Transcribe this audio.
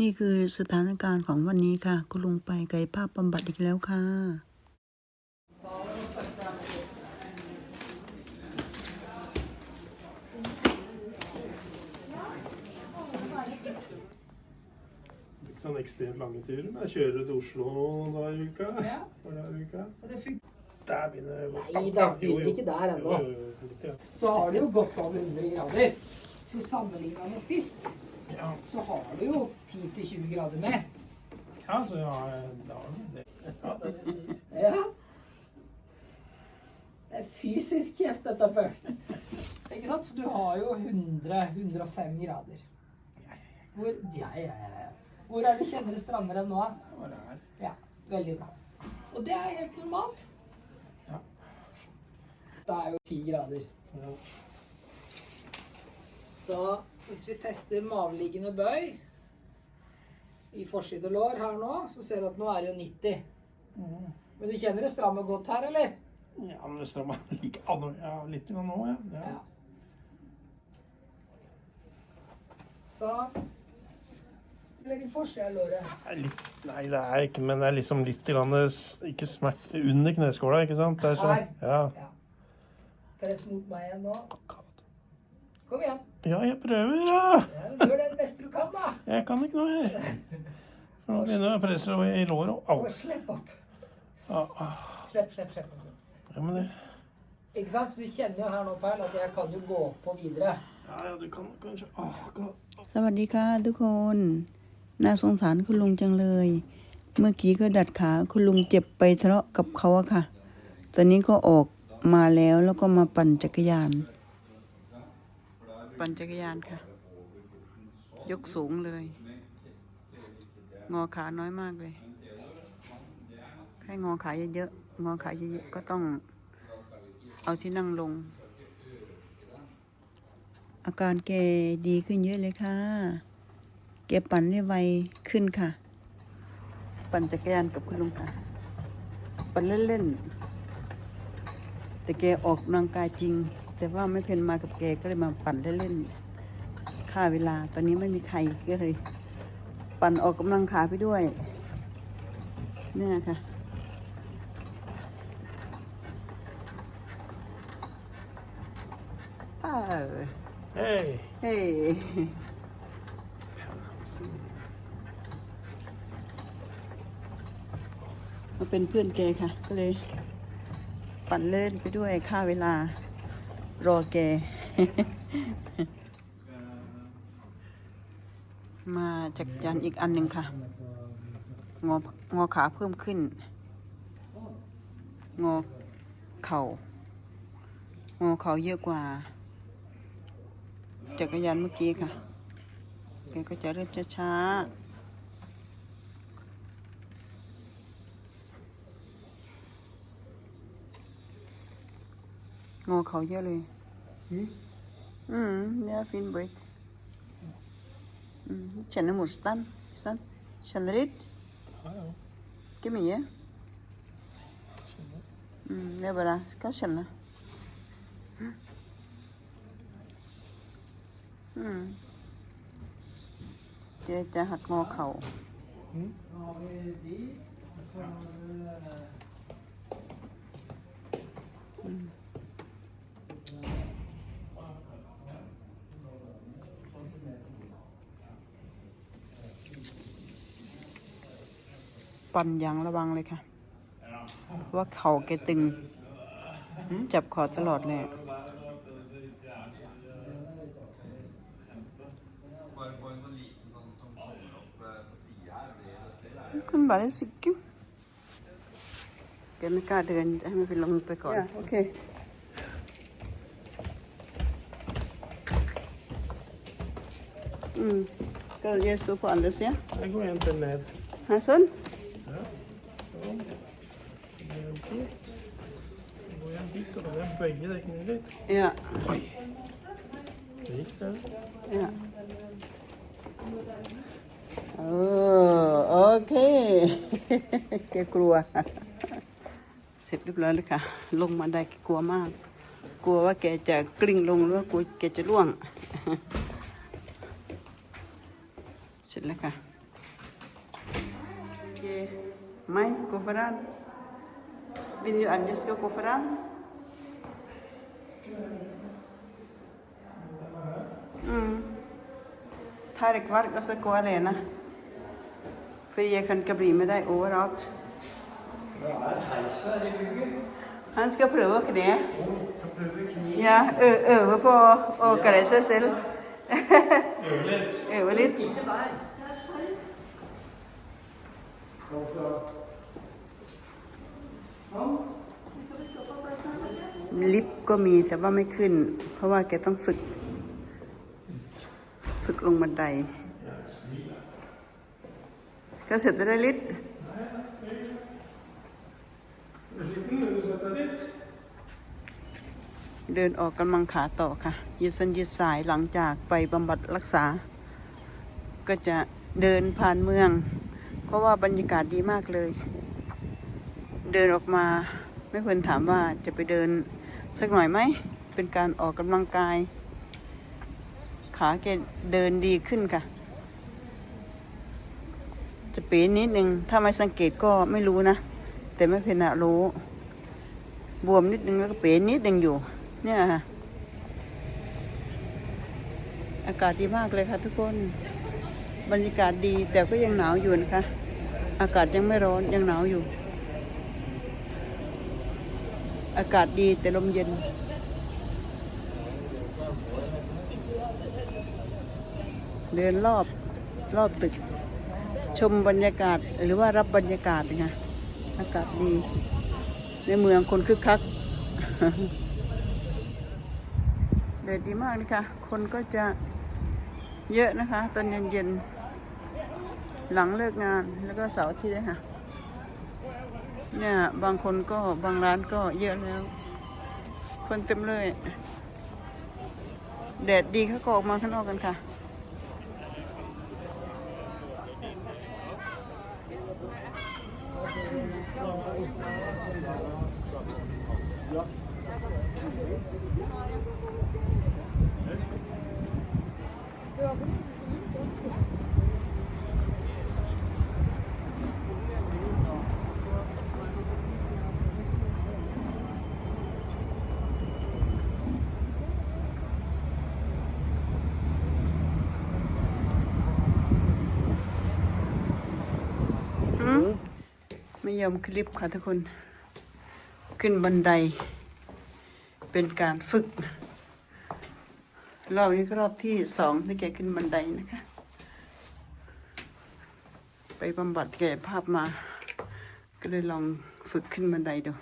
นี่คือสถานการณ์ของวันนี้ค่ะ คุณลุงไปกายภาพบำบัดอีกแล้วค่ะ Litt sånn ekstremt lange turer. Men jeg kjører til Oslo noen dager i uka. Ja. Hver dag i uka. Og det funker. Der begynner det å gå. Nei da, begynner ikke der ennå. Jo, jo, jo, litt, ja. Så har det jo gått over 100 grader. Så sammenlignet med sist, Ja, så har du jo 10-20 grader mer. ja, så ja, da er det det. Ja, det er det jeg sier. Ja. Det er fysisk kjeft, dette før. Ikke sant? Så du har jo 100-105 grader. Hvor, ja, ja, ja. Hvor er det kjenner det strammere enn nå? Bare her. Ja, veldig bra. Og det er helt normalt. Ja. Det er jo ti grader. Ja. Så hvis vi tester maveliggende bøy i forside lår her nå, så ser du at nå er det jo 90. Mm. Men du kjenner det strammer godt her, eller? Ja, men det strammer like ja, litt nå, ja. ja. Ja. Så Legg i forsida av låret. Litt, nei, det er ikke, men det er liksom litt grann, ikke smerte under kneskåla, ikke sant? Der, er sånn, Her. ja. Ja. Press mot meg igjen nå. Kom igjen. Ja, jeg prøver, ja. Ja, gjør det beste du kan, da. Jeg kan ikke noe mer. For nå begynner jeg å presse i låret. Au. Og slipp opp. Ah, ah. Slipp, slipp, slipp. Ja, men det... Ikke sant? Så du kjenner jo her nå, Perl, at jeg kan jo gå på videre. Ja, ja, du kan kanskje... Ah, kan... สวัสดีค่ะทุกคน น่าสงสารคุณลุงจังเลย เมื่อกี้ก็ดัดขาคุณลุงเจ็บไปทะเลาะกับเขาอะค่ะ ตอนนี้ก็ออกมาแล้วแล้วก็มาปั่นจักรยาน ปั่นจักรยานค่ะ ยกสูงเลย งอขาน้อยมากเลยให้งอขาเยอะๆงอขาเยอะๆก็ต้องเอาที่นั่งลง อาการแกดีขึ้นเยอะเลยค่ะ แกปั่นได้ไวขึ้นค่ะ ปั่นจักรยานกับคุณลุงค่ะ ปั่นเล่นๆ แต่แกออกกำลังกายจริง แต่ว่าไม่เพนมากับแกก็เลยมาปั่นเล่นๆค่าเวลา ตอนนี้ไม่มีใครก็เลย ปั่นออกกำลังขาไปด้วย เนี่ยค่ะเออ Hei! เฮ้มาเป็นเพื่อนแกค่ะ ก็เลย ปั่นเล่นไปด้วยค่าเวลา รอแก มาจากยันอีกอันหนึ่งค่ะ งองอขาเพิ่มขึ้น งอเข่างอเข่าเยอะกว่า จักรยานเมื่อกี้ค่ะแกก็จะเริ่มช้าๆ งอเขาเยอะเลย Mm. อืมเนี่ยฟินเบิร์ดอืมนี่ฉันหมดสตันสันฉันริด Ja, ja. กี่มีอะอืมเนี่ย bara ska känna อืมแกจะหัดงอเข่า Mm. ปั่นอย่างระวังเลยค่ะเพราะว่าเข่าแกตึง จับคอตลอดเลยอะคุณบาได้สิกิมแกไม่กล้าเดินให้มันไปลงไปก่อน โอเคอืมก็เยซู på andra sidan. Jeg går en til ned. Här sånn. Dit. Går jeg Oi. Ja. Oi. okay. แกกลัว เสร็จเรียบร้อยแล้วค่ะ ลงมาได้แกกลัวมาก กลัวว่าแกจะกลิ้งลงหรือว่ากลัวแกจะร่วง เสร็จแล้วค่ะ Okay. Mai, coverado. Vil du at jeg skal gå foran? Mm. Tarek valg og så gå alene. Fordi jeg kan ikke bli med deg overalt. Han skal prøve å kne. Ja, øve på å kle seg selv. øve litt. ลิฟต์ก็มีแต่ว่าไม่ขึ้น เพราะว่าแกต้องฝึก ฝึกลงบันไดก็เสร็จจะได้ลิฟต์ เดินออกกำลังขาต่อค่ะ ยืดเส้นยืดสายหลังจากไปบำบัดรักษา ก็จะเดินผ่านเมือง เพราะว่าบรรยากาศดีมากเลย เดินออกมา ไม่ควรถามว่าจะไปเดินสักหน่อยไหม เป็นการออกกำลังกาย ขาแกเดินดีขึ้นค่ะ จะเป๋นิดนึง ถ้าไม่สังเกตก็ไม่รู้นะ แต่ไม่เพนะรู้ บวมนิดนึงแล้วก็เป๋นิดนึงอยู่ เนี่ยค่ะ อากาศดีมากเลยค่ะทุกคน บรรยากาศดีแต่ก็ยังหนาวอยู่นะคะ อากาศยังไม่ร้อนยังหนาวอยู่ อากาศดีแต่ลมเย็น เดินรอบรอบตึก ชมบรรยากาศหรือว่ารับบรรยากาศนะคะอากาศดี ในเมืองคนคึกคักเดดดีมากนะคะคนก็จะเยอะนะคะ ตอนเย็นๆหลังเลิกงานแล้วก็เสาร์อาทิตย์นะคะ เนี่ยบางคนก็บางร้านก็เยอะแล้ว คนเต็มเลย แดดดีเขาก็ออกมาข้างนอกกันค่ะอืม ไม่ยอมคลิปค่ะทุกคน ขึ้นบันได เป็นการฝึก รอบนี้ก็รอบที่สองที่แกขึ้นบันไดนะคะ ไปบำบัดแก่ภาพมา ก็เลยลองฝึกขึ้นบันไดดู